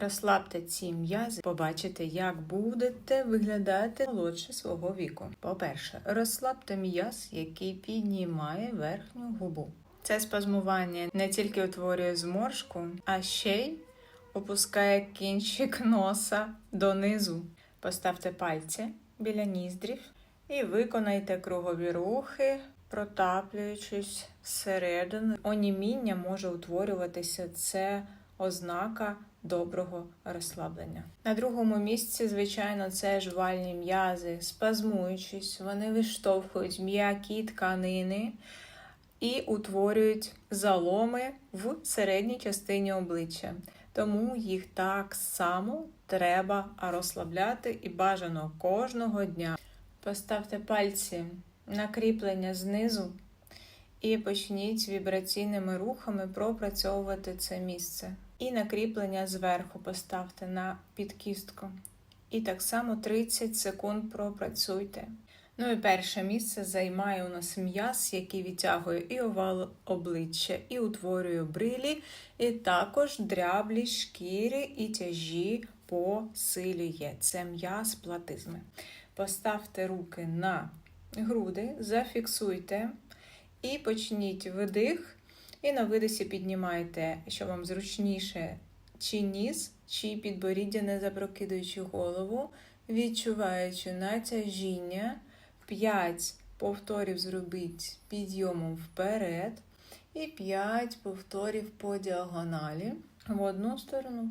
Розслабте ці м'язи, побачите, як будете виглядати молодше свого віку. По-перше, розслабте м'яз, який піднімає верхню губу. Це спазмування не тільки утворює зморшку, а ще й опускає кінчик носа донизу. Поставте пальці біля ніздрів і виконайте кругові рухи, протаплюючись всередину. Оніміння може утворюватися. Це ознака доброго розслаблення. На другому місці, звичайно, це жвальні м'язи, спазмуючись, вони виштовхують м'які тканини і утворюють заломи в середній частині обличчя. Тому їх так само треба розслабляти і бажано кожного дня. Поставте пальці на кріплення знизу і почніть вібраційними рухами пропрацьовувати це місце. І на кріплення зверху поставте на підкістку. І так само 30 секунд пропрацюйте. Ну і перше місце займає у нас м'яз, який відтягує і овал обличчя, і утворює брилі, і також дряблі шкіри і тяжі посилює. Це м'яз платизми. Поставте руки на груди, зафіксуйте і почніть видих. І на видисі піднімайте, що вам зручніше, чи ніс, чи підборіддя, не запрокидуючи голову, відчуваючи натяжіння. 5 повторів зробіть підйомом вперед. І 5 повторів по діагоналі в одну сторону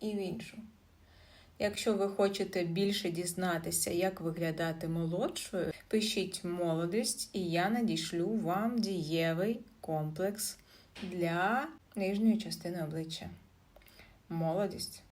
і в іншу. Якщо ви хочете більше дізнатися, як виглядати молодшою, пишіть молодість, і я надішлю вам дієвий комплекс для нижньої частини обличчя. Молодість